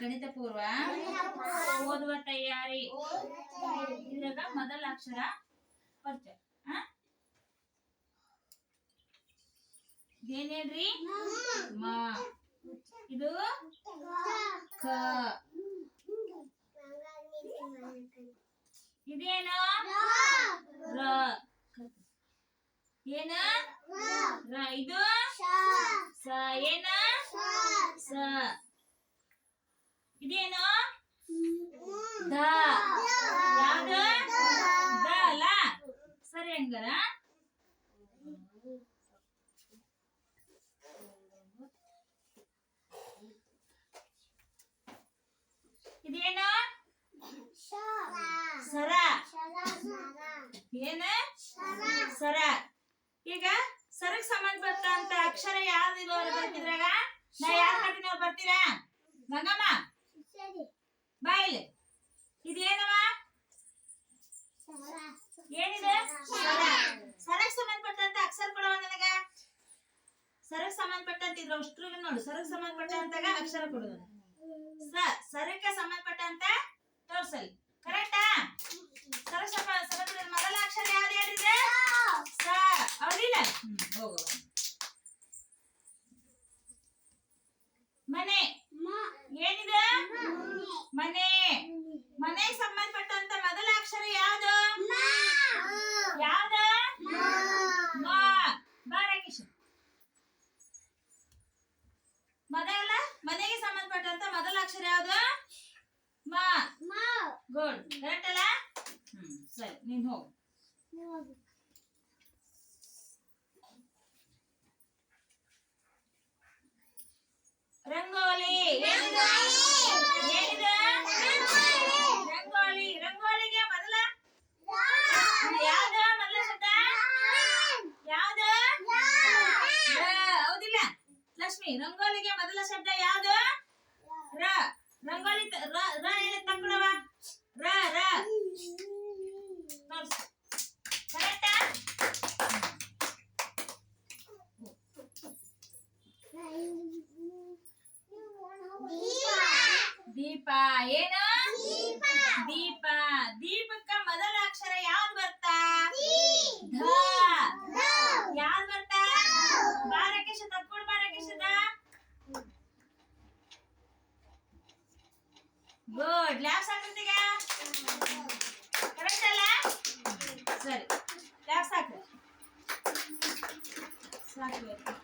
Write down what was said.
ಗಣಿತ ಪೂರ್ವ ಓದುವ ತಯಾರಿ. ಇದ್ರಾಗ ಮೊದಲ ಅಕ್ಷರ ಪರಿಚಯ. ಏನೇನ್ರಿ ಮ. ಇದು ಕ. ಇದೇನು? ರ. ಏನ? ರ. ಇದು? ಸ. ಏನ? ಸ ಇದೇನು ದ. ಯಾವ್ದು? ದ ಅಲ್ಲ? ಸರಿ ಹಂಗಾರ. ಇದೇನು? ಸರ. ಏನ? ಸರ. ಈಗ ಸರಕ್ ಸಂಬಂಧಪಟ್ಟಂತ ಅಕ್ಷರ ಯಾವ್ದಿರೋ ಬರ್ತಿದ್ರಾಗ ನಾ ಯಾರು ಕಟ್ಟಿನ ಬರ್ತೀರಾ? ಗಂಗಮ್ಮ? ಬಾಯಿಲಿ ಇದೇನವ? ಏನಿದೆ? ಸರ. ಸರಕ್ ಸಂಬಂಧಪಟ್ಟಂತ ಅಕ್ಷರ ಕೊಡವ ನನಗ? ಸರಕ್ ಸಂಬಂಧಪಟ್ಟಂತ ಇದ್ರ ಅಷ್ಟ್ರಿಗೆ ನೋಡು. ಸರಕ್ ಸಂಬಂಧಪಟ್ಟಂತಾಗ ಅಕ್ಷರ ಕೊಡು ಸ ಸರಕ್ಕೆ ಸಂಬಂಧಪಟ್ಟಂತ ತೋರ್ಸಲ್ ಕರೆಕ್ಟಾ ಸರಕ್ ಸರಕ್ಕೆ ಮೊದಲ ಅಕ್ಷರ ಯಾವ್ದು ಹೇಳಿದ್ರೆ? ಸ. ಹೌದಿಲ್ಲ ಹ್ಮ್ ಹೋಗು ಮನೆ ಏನಿದೆ ಮನೆ ಮನೆಗೆ ಸಂಬಂಧಪಟ್ಟಂತ ಮೊದಲ ಅಕ್ಷರ ಯಾವ್ದು ಯಾವ್ದು ಮ ಬಾ ರಾಕೇಶ್ ಮೊದಲ ಸಂಬಂಧಪಟ್ಟಂತ ಮೊದಲ ಅಕ್ಷರ ಯಾವ್ದು? ಮ. ಗುಡ್. ಕರೆಕ್ಟ್ ಅಲ್ಲ? ಹ್ಮ್ ಸರಿ ನೀನ್ ಹೋಗು. ರಂಗೋಲಿ. ರಂಗೋಲಿ. ರಂಗೋಲಿಗೆ ಮೊದಲ? ಯಾವ್ದ? ಮೊದಲ ಶಬ್ದ? ಯಾವ್ದ? ಹೌದಿಲ್ಲ. ಲಕ್ಷ್ಮಿ ರಂಗೋಲಿಗೆ ಮೊದಲ ಶಬ್ದ ಯಾವ್ದು? ರ ರಂಗೋಲಿ ತ- ರ ರ ಏನು ತಕ್ಕೊಳವ ರ ರ ತೋರ್ಸು ಕರೆಕ್ಟಾ ದೀಪ ಏನು ಗುಡ್ ಲ್ಯಾಬ್ಸ್ ಹಾಕಿರ್ತೀಗ ಕರೆಕ್ಟ್ ಅಲ್ಲ ಸರಿ ಲ್ಯಾಬ್ಸ್ ಹಾಕು ಸಾಕು